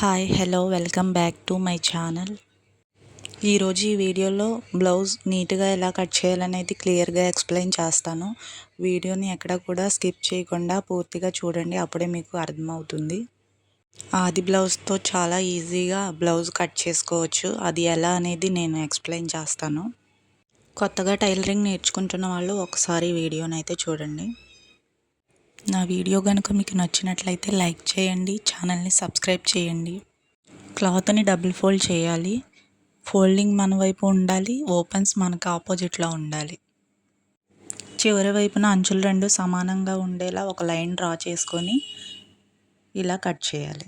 Hi hello welcome back to my channel ఈరోజు ఈ వీడియోలో బ్లౌజ్ నీట్గా ఎలా కట్ చేయాలనేది క్లియర్గా ఎక్స్ప్లెయిన్ చేస్తాను. వీడియోని ఎక్కడ కూడా స్కిప్ చేయకుండా పూర్తిగా చూడండి అప్పుడే మీకు అర్థమవుతుంది. ఆది బ్లౌజ్తో చాలా ఈజీగా బ్లౌజ్ కట్ చేసుకోవచ్చు. అది ఎలా అనేది నేను ఎక్స్ప్లెయిన్ చేస్తాను. కొత్తగా టైలరింగ్ నేర్చుకుంటున్న వాళ్ళు ఒకసారి వీడియోని అయితే చూడండి. నా వీడియో కనుక మీకు నచ్చినట్లయితే లైక్ చేయండి ఛానల్ని సబ్స్క్రైబ్ చేయండి. క్లాత్ని డబుల్ ఫోల్డ్ చేయాలి. ఫోల్డింగ్ మన వైపు ఉండాలి ఓపెన్స్ మనకు ఆపోజిట్లో ఉండాలి. చివరి వైపున అంచులు రెండు సమానంగా ఉండేలా ఒక లైన్ డ్రా చేసుకొని ఇలా కట్ చేయాలి.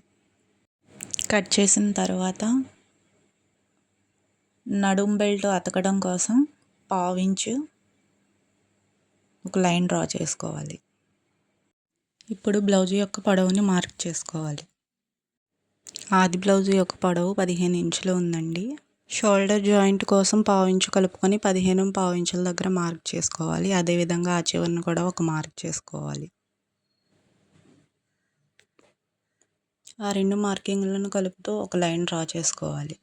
కట్ చేసిన తర్వాత నడుం బెల్ట్ అతకడం కోసం పావించు ఒక లైన్ డ్రా చేసుకోవాలి. ఇప్పుడు బ్లౌజ్ యొక్క పొడవుని మార్క్ చేసుకోవాలి. ఆది బ్లౌజ్ యొక్క పొడవు పదిహేను ఇంచులు ఉందండి. షోల్డర్ జాయింట్ కోసం పావించు కలుపుకొని పదిహేను పావించుల దగ్గర మార్క్ చేసుకోవాలి. అదేవిధంగా ఆ చివరిని కూడా ఒక మార్క్ చేసుకోవాలి. ఆ రెండు మార్కింగ్లను కలుపుతూ ఒక లైన్ డ్రా చేసుకోవాలి.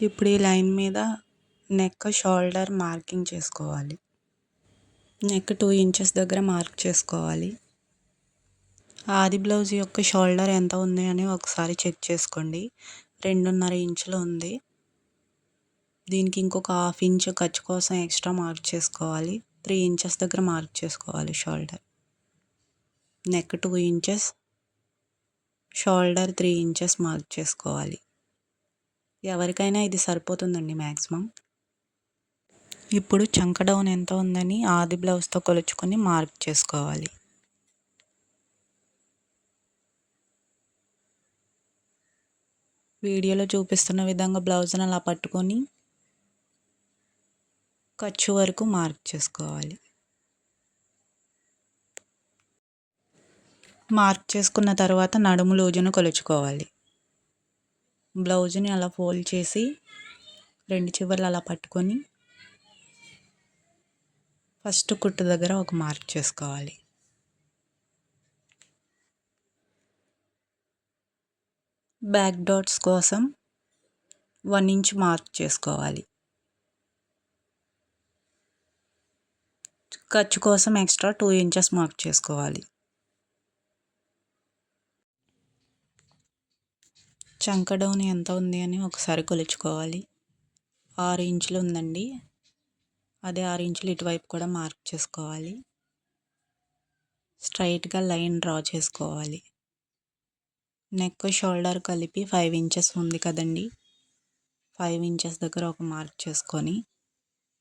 ఇప్పుడు ఈ లైన్ మీద నెక్ షోల్డర్ మార్కింగ్ చేసుకోవాలి. నెక్ టూ ఇంచెస్ దగ్గర మార్క్ చేసుకోవాలి. ఆది బ్లౌజ్ యొక్క షోల్డర్ ఎంత ఉంది అని ఒకసారి చెక్ చేసుకోండి. రెండున్నర ఇంచులు ఉంది. దీనికి ఇంకొక హాఫ్ ఇంచ్ ఖర్చు కోసం ఎక్స్ట్రా మార్క్ చేసుకోవాలి. త్రీ ఇంచెస్ దగ్గర మార్క్ చేసుకోవాలి shoulder. Neck two inches shoulder three inches mark చేసుకోవాలి. ఎవరికైనా ఇది సరిపోతుందండి మ్యాక్సిమం ఇప్పుడు చంక డౌన్ ఎంత ఉందని ఆది బ్లౌజ్తో కొలుచుకొని మార్క్ చేసుకోవాలి. వీడియోలో చూపిస్తున్న విధంగా బ్లౌజ్ని అలా పట్టుకొని ఖర్చు వరకు మార్క్ చేసుకోవాలి. మార్క్ చేసుకున్న తర్వాత నడుము లోజును కొలుచుకోవాలి. బ్లౌజ్ని అలా ఫోల్డ్ చేసి రెండు చివర్లు అలా పట్టుకొని ఫస్ట్ కుట్టు దగ్గర ఒక మార్క్ చేసుకోవాలి. బ్యాక్ డాట్స్ కోసం వన్ ఇంచ్ మార్క్ చేసుకోవాలి. ఖర్చు కోసం ఎక్స్ట్రా టూ ఇంచెస్ మార్క్ చేసుకోవాలి. చంక డౌన్ ఎంత ఉంది అని ఒకసారి కొలుచుకోవాలి. ఆరు ఇంచులు ఉందండి. అదే ఆరు ఇంచులు ఇటువైపు కూడా మార్క్ చేసుకోవాలి. స్ట్రైట్గా లైన్ డ్రా చేసుకోవాలి. నెక్ షోల్డర్ కలిపి ఫైవ్ ఇంచెస్ ఉంది కదండి. ఫైవ్ ఇంచెస్ దగ్గర ఒక మార్క్ చేసుకొని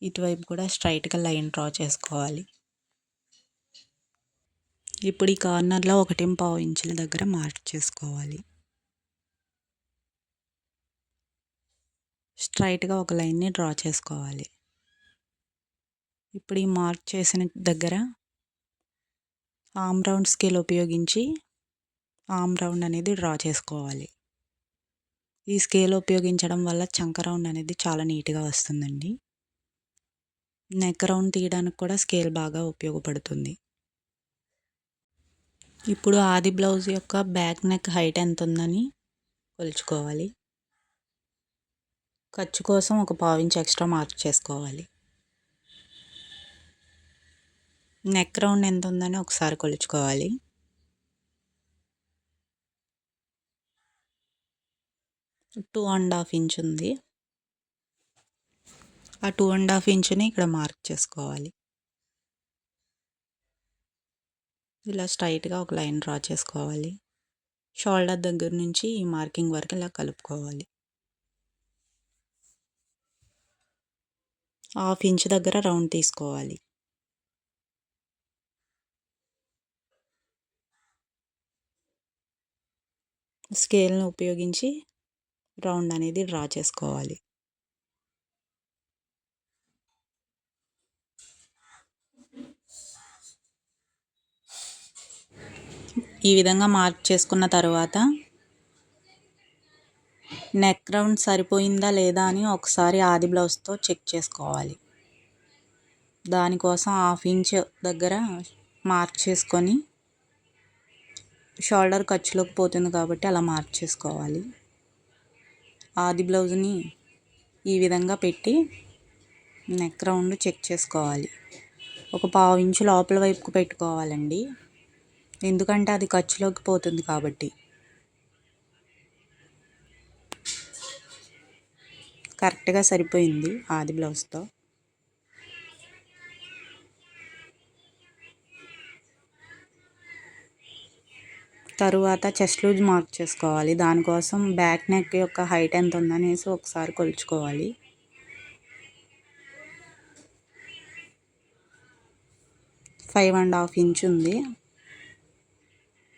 ఇటువైపు కూడా స్ట్రైట్గా లైన్ డ్రా చేసుకోవాలి. ఇప్పుడు ఈ కార్నర్లో ఒకటి పావు ఇంచుల దగ్గర మార్క్ చేసుకోవాలి. స్ట్రైట్గా ఒక లైన్ని డ్రా చేసుకోవాలి. ఇప్పుడు ఈ మార్క్ చేసిన దగ్గర ఆమ్ రౌండ్ స్కేల్ ఉపయోగించి ఆమ్ రౌండ్ అనేది డ్రా చేసుకోవాలి. ఈ స్కేల్ ఉపయోగించడం వల్ల చంక రౌండ్ అనేది చాలా నీట్గా వస్తుందండి. నెక్ రౌండ్ తీయడానికి కూడా స్కేల్ బాగా ఉపయోగపడుతుంది. ఇప్పుడు ఆది బ్లౌజ్ యొక్క బ్యాక్ నెక్ హైట్ ఎంత ఉందని కొలుచుకోవాలి. ఖర్చు కోసం ఒక పావించి ఎక్స్ట్రా మార్క్ చేసుకోవాలి. నెక్ రౌండ్ ఎంత ఉందని ఒకసారి కొలుచుకోవాలి. టూ అండ్ హాఫ్ ఇంచ్ ఉంది. ఆ టూ అండ్ హాఫ్ ఇంచుని ఇక్కడ మార్క్ చేసుకోవాలి. ఇలా స్ట్రైట్గా ఒక లైన్ డ్రా చేసుకోవాలి. షోల్డర్ దగ్గర నుంచి ఈ మార్కింగ్ వరకు ఇలా కలుపుకోవాలి. హాఫ్ ఇంచ్ దగ్గర రౌండ్ తీసుకోవాలి. స్కేల్ని ఉపయోగించి రౌండ్ అనేది డ్రా చేసుకోవాలి. ఈ విధంగా మార్క్ చేసుకున్న తర్వాత నెక్ రౌండ్ సరిపోయిందా లేదా అని ఒకసారి ఆది బ్లౌజ్తో చెక్ చేసుకోవాలి. దానికోసం హాఫ్ ఇంచ్ దగ్గర మార్క్ చేసుకొని షోల్డర్ ఖర్చులోకి పోతుంది కాబట్టి అలా మార్చేసుకోవాలి. ఆది బ్లౌజ్ని ఈ విధంగా పెట్టి నెక్ రౌండ్ చెక్ చేసుకోవాలి. ఒక పావు ఇంచు లోపల వైపుకు పెట్టుకోవాలండి. ఎందుకంటే అది ఖర్చులోకి పోతుంది కాబట్టి. కరెక్ట్గా సరిపోయింది ఆది బ్లౌజ్తో. తరువాత చెస్ట్ లూజ్ మార్క్ చేసుకోవాలి. దానికోసం బ్యాక్ నెక్ యొక్క హైట్ ఎంత ఉందనేసి ఒకసారి కొలుచుకోవాలి. ఫైవ్ అండ్ హాఫ్ ఇంచ్ ఉంది.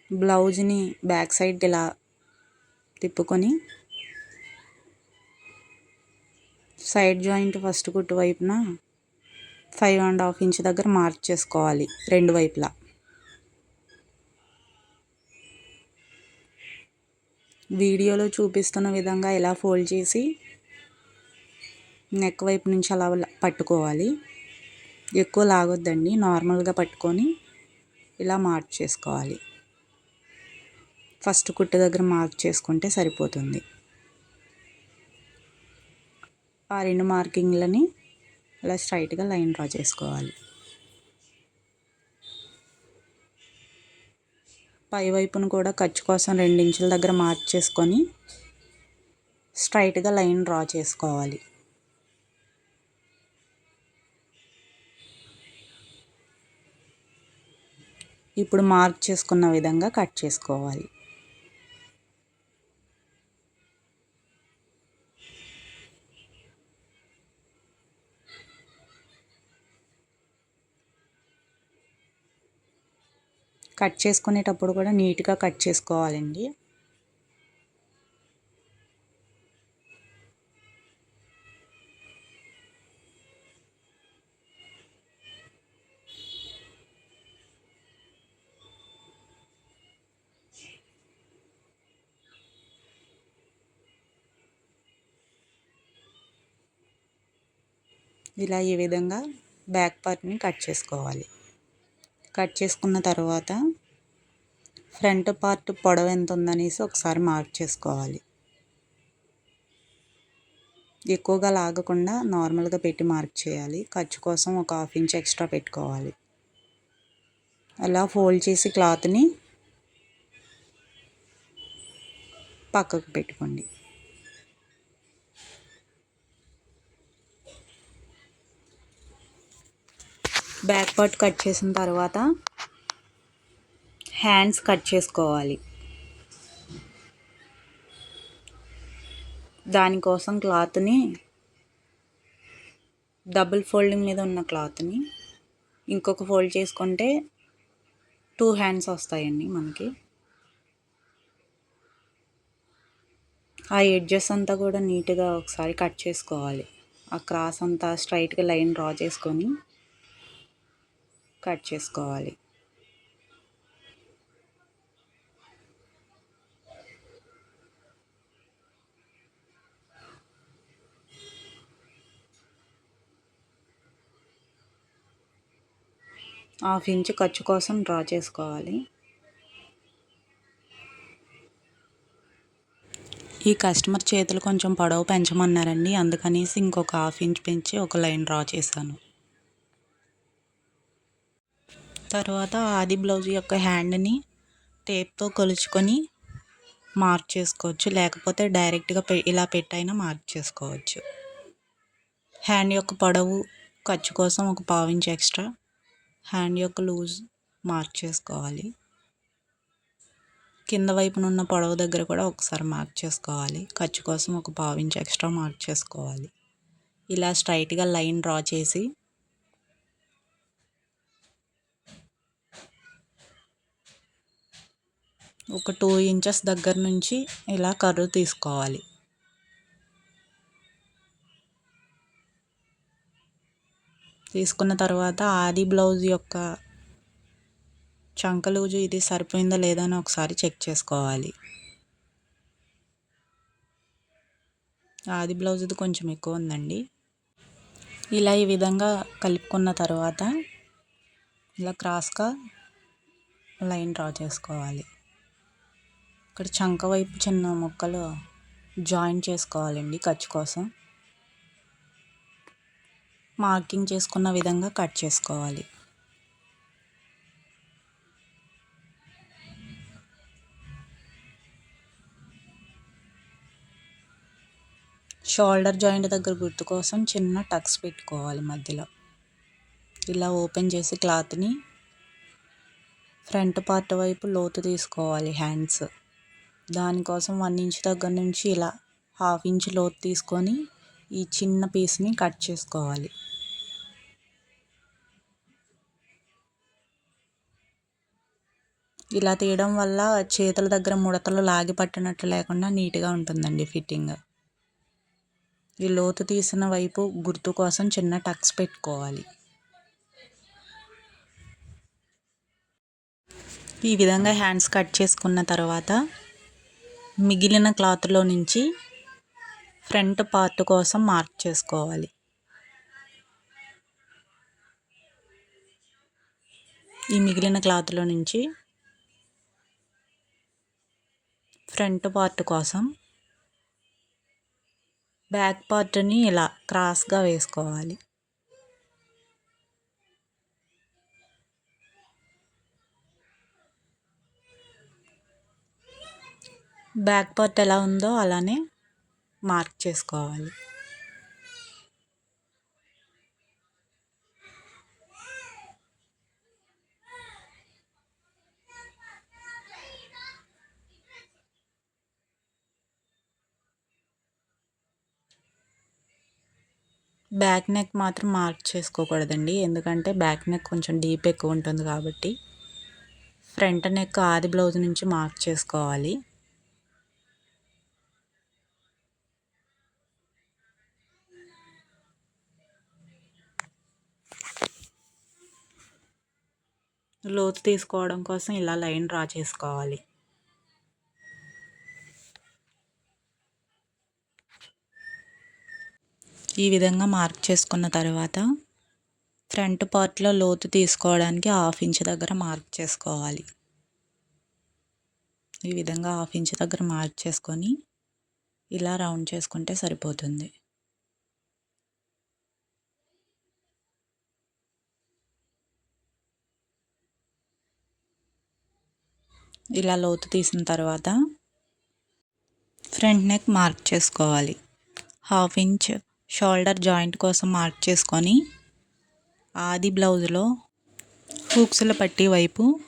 బ్లౌజ్ని బ్యాక్ సైడ్ ఇలా తిప్పుకొని సైడ్ జాయింట్ ఫస్ట్ కుట్టు వైపున ఫైవ్ అండ్ హాఫ్ ఇంచ్ దగ్గర మార్క్ చేసుకోవాలి. రెండు వైపులా. వీడియోలో చూపిస్తున్న విధంగా ఇలా ఫోల్డ్ చేసి నెక్ వైపు నుంచి అలా పట్టుకోవాలి. ఎక్కువ లాగొద్దండి. నార్మల్గా పట్టుకొని ఇలా మార్క్ చేసుకోవాలి. ఫస్ట్ కుట్టు దగ్గర మార్క్ చేసుకుంటే సరిపోతుంది. ఆ రెండు మార్కింగ్లని ఇలా స్ట్రైట్గా లైన్ డ్రా చేసుకోవాలి. పైవైపును కూడా ఖర్చు కోసం రెండించుల దగ్గర మార్క్ చేసుకొని స్ట్రైట్గా లైన్ డ్రా చేసుకోవాలి. ఇప్పుడు మార్క్ చేసుకున్న విధంగా కట్ చేసుకోవాలి. కట్ చేసుకునేటప్పుడు కూడా నీట్గా కట్ చేసుకోవాలండి. ఇలా ఈ విధంగా బ్యాక్ పార్ట్ని కట్ చేసుకోవాలి. కట్ చేసుకున్న తర్వాత ఫ్రంట్ పార్ట్ పొడవు ఎంత ఉందనేసి ఒకసారి మార్క్ చేసుకోవాలి. ఎక్కువగా లాగకుండా నార్మల్గా పెట్టి మార్క్ చేయాలి. ఖర్చు కోసం ఒక హాఫ్ ఇంచ్ ఎక్స్ట్రా పెట్టుకోవాలి. అలా ఫోల్డ్ చేసి క్లాత్ని పక్కకు పెట్టుకోండి. బ్యాక్ పార్ట్ కట్ చేసిన తర్వాత హ్యాండ్స్ కట్ చేసుకోవాలి. దానికోసం క్లాత్ని డబుల్ ఫోల్డింగ్ మీద ఉన్న క్లాత్ని ఇంకొక ఫోల్డ్ చేసుకుంటే టూ హ్యాండ్స్ వస్తాయండి మనకి. ఆ ఎడ్జెస్ అంతా కూడా నీట్గా ఒకసారి కట్ చేసుకోవాలి. ఆ క్రాస్ అంతా స్ట్రైట్గా లైన్ డ్రా చేసుకొని కట్ చేసుకోవాలి. హాఫ్ ఇంచ్ ఖర్చు కోసం డ్రా చేసుకోవాలి. ఈ కస్టమర్ చేతులు కొంచెం పొడవు పెంచమన్నారండి అందుకనేసి ఇంకొక హాఫ్ ఇంచ్ పెంచి ఒక లైన్ డ్రా చేశాను. తర్వాత ఆది బ్లౌజ్ యొక్క హ్యాండ్ని టేప్తో కొలుచుకొని మార్క్ చేసుకోవచ్చు. లేకపోతే డైరెక్ట్గా ఇలా పెట్టైనా మార్క్ చేసుకోవచ్చు. హ్యాండ్ యొక్క పొడవు ఖర్చు కోసం ఒక పావించి ఎక్స్ట్రా హ్యాండ్ యొక్క లూజ్ మార్క్ చేసుకోవాలి. కింద వైపున ఉన్న పొడవు దగ్గర కూడా ఒకసారి మార్క్ చేసుకోవాలి. ఖర్చు కోసం ఒక పావించి ఎక్స్ట్రా మార్క్ చేసుకోవాలి. ఇలా స్ట్రైట్గా లైన్ డ్రా చేసి ఒక టూ ఇంచెస్ దగ్గర నుంచి ఇలా కర్వ్ తీసుకోవాలి. తీసుకున్న తర్వాత ఆది బ్లౌజ్ యొక్క చంకలూజు ఇది సరిపోయిందా లేదా అని ఒకసారి చెక్ చేసుకోవాలి. ఆది బ్లౌజ్ ఇది కొంచెం ఎక్కువ ఉందండి. ఇలా ఈ విధంగా కలుపుకున్న తర్వాత ఇలా క్రాస్గా లైన్ డ్రా చేసుకోవాలి. ఇక్కడ చంక వైపు చిన్న ముక్కలు జాయిన్ చేసుకోవాలండి ఖర్చు కోసం. మార్కింగ్ చేసుకున్న విధంగా కట్ చేసుకోవాలి. షోల్డర్ జాయింట్ దగ్గర గుర్తు కోసం చిన్న టక్స్ పెట్టుకోవాలి మధ్యలో. ఇలా ఓపెన్ చేసి క్లాత్ని ఫ్రంట్ పార్ట్ వైపు లోతు తీసుకోవాలి హ్యాండ్స్. దానికోసం వన్ ఇంచ్ దగ్గర నుంచి ఇలా హాఫ్ ఇంచ్ లోతు తీసుకొని ఈ చిన్న పీస్ని కట్ చేసుకోవాలి. ఇలా తీయడం వల్ల చేతుల దగ్గర ముడతలు లాగి పట్టినట్లు లేకుండా నీట్గా ఉంటుందండి ఫిట్టింగ్. ఈ లోతు తీసిన వైపు గుర్తు కోసం చిన్న టక్స్ పెట్టుకోవాలి. ఈ విధంగా హ్యాండ్స్ కట్ చేసుకున్న తర్వాత మిగిలిన క్లాత్లో నుంచి ఫ్రంట్ పార్ట్ కోసం మార్క్ చేసుకోవాలి. ఈ మిగిలిన క్లాత్లో నుంచి ఫ్రంట్ పార్ట్ కోసం బ్యాక్ పార్ట్ని ఇలా క్రాస్గా వేసుకోవాలి. బ్యాక్ పార్ట్ ఎలా ఉందో అలానే మార్క్ చేసుకోవాలి. బ్యాక్ నెక్ మాత్రం మార్క్ చేసుకోకూడదండి. ఎందుకంటే బ్యాక్ నెక్ కొంచెం డీప్ ఎక్కువ ఉంటుంది కాబట్టి. ఫ్రంట్ నెక్ ఆది బ్లౌజ్ నుంచి మార్క్ చేసుకోవాలి. లోతు తీసుకోవడం కోసం ఇలా లైన్ డ్రా చేసుకోవాలి. ఈ విధంగా మార్క్ చేసుకున్న తర్వాత ఫ్రంట్ పార్ట్లో లోతు తీసుకోవడానికి హాఫ్ ఇంచ్ దగ్గర మార్క్ చేసుకోవాలి. ఈ విధంగా హాఫ్ ఇంచ్ దగ్గర మార్క్ చేసుకొని ఇలా రౌండ్ చేసుకుంటే సరిపోతుంది. ఇలా లోతు తీసిన తర్వాత ఫ్రంట్ నెక్ మార్క్ చేసుకోవాలి. హాఫ్ ఇంచ్ షోల్డర్ జాయింట్ కోసం మార్క్ చేసుకొని ఆది బ్లౌజ్లో హూక్స్ల పట్టి వైపు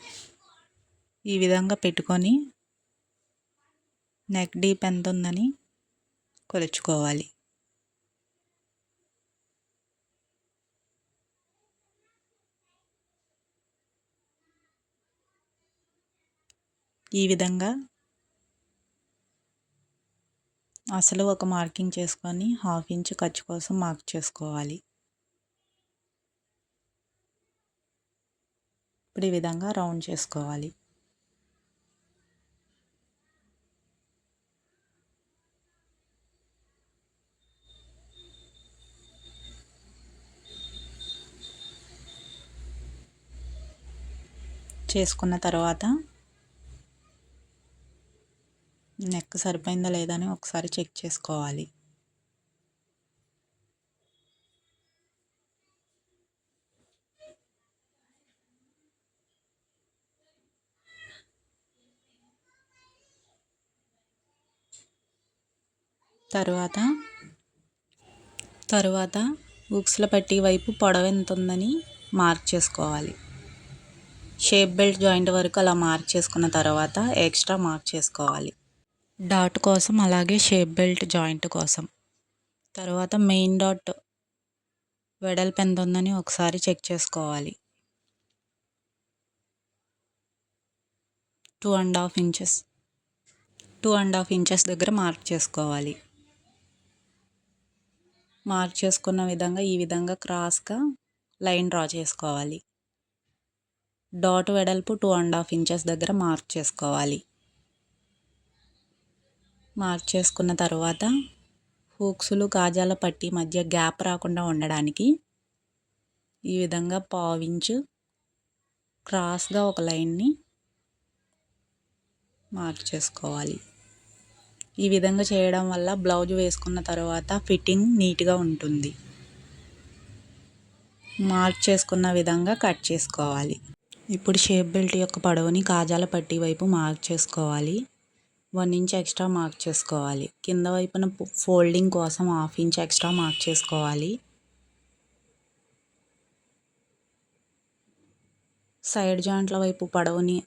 ఈ విధంగా పెట్టుకొని నెక్ డీప్ ఎంత ఉందని కొలుచుకోవాలి. ఈ విధంగా అసలు ఒక మార్కింగ్ చేసుకొని హాఫ్ ఇంచ్ ఖర్చు కోసం మార్క్ చేసుకోవాలి. ఇప్పుడు ఈ విధంగా రౌండ్ చేసుకోవాలి. చేసుకున్న తర్వాత నెక్ సరిపోయిందా లేదా అని ఒకసారి చెక్ చేసుకోవాలి. తరువాత తరువాత బుక్స్ల పట్టి వైపు పొడవు ఎంత ఉందని మార్క్ చేసుకోవాలి. షేప్ బెల్ట్ జాయింట్ వరకు అలా మార్క్ చేసుకున్న తర్వాత ఎక్స్ట్రా మార్క్ చేసుకోవాలి. డాట్ కోసం అలాగే షేప్ బెల్ట్ జాయింట్ కోసం. తర్వాత మెయిన్ డాట్ వెడల్పు ఎంత ఉందని ఒకసారి చెక్ చేసుకోవాలి. Two and half inches. Two and half inches దగ్గర మార్క్ చేసుకోవాలి. మార్క్ చేసుకున్న విధంగా ఈ విధంగా క్రాస్గా లైన్ డ్రా చేసుకోవాలి. డాట్ వెడల్పు టూ అండ్ హాఫ్ ఇంచెస్ దగ్గర మార్క్ చేసుకోవాలి. మార్క్ చేసుకున్న తర్వాత హూక్స్లు కాజాల పట్టి మధ్య గ్యాప్ రాకుండా ఉండడానికి ఈ విధంగా పావించు క్రాస్గా ఒక లైన్ని మార్క్ చేసుకోవాలి ఈ విధంగా చేయడం వల్ల బ్లౌజ్ వేసుకున్న తర్వాత ఫిట్టింగ్ నీట్గా ఉంటుంది. మార్క్ చేసుకున్న విధంగా కట్ చేసుకోవాలి. ఇప్పుడు షేప్ బెల్ట్ యొక్క పొడవుని కాజాల పట్టి వైపు మార్క్ చేసుకోవాలి. వన్ ఇంచ్ ఎక్స్ట్రా మార్క్ చేసుకోవాలి. కింద వైపున ఫోల్డింగ్ కోసం హాఫ్ ఇంచ్ ఎక్స్ట్రా మార్క్ చేసుకోవాలి. సైడ్ జాయింట్ల వైపు పడవని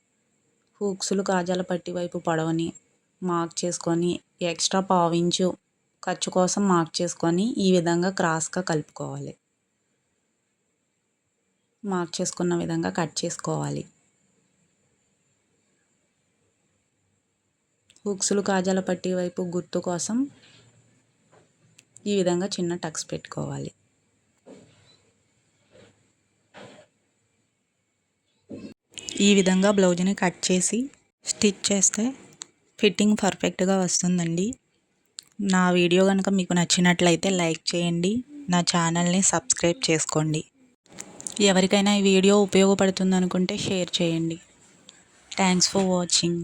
హూక్స్లు కాజాల పట్టి వైపు పడవని మార్క్ చేసుకొని ఎక్స్ట్రా పావించు ఖర్చు కోసం మార్క్ చేసుకొని ఈ విధంగా క్రాస్గా కలుపుకోవాలి. మార్క్ చేసుకున్న విధంగా కట్ చేసుకోవాలి. ఉక్సులు కాజాల పట్టి వైపు గుర్తు కోసం ఈ విధంగా చిన్న టక్స్ పెట్టుకోవాలి. ఈ విధంగా బ్లౌజ్ని కట్ చేసి స్టిచ్ చేస్తే ఫిట్టింగ్ పర్ఫెక్ట్గా వస్తుందండి. నా వీడియో కనుక మీకు నచ్చినట్లయితే లైక్ చేయండి. నా ఛానల్ని సబ్స్క్రైబ్ చేసుకోండి. ఎవరికైనా ఈ వీడియో ఉపయోగపడుతుంది అనుకుంటే షేర్ చేయండి. Thanks for watching.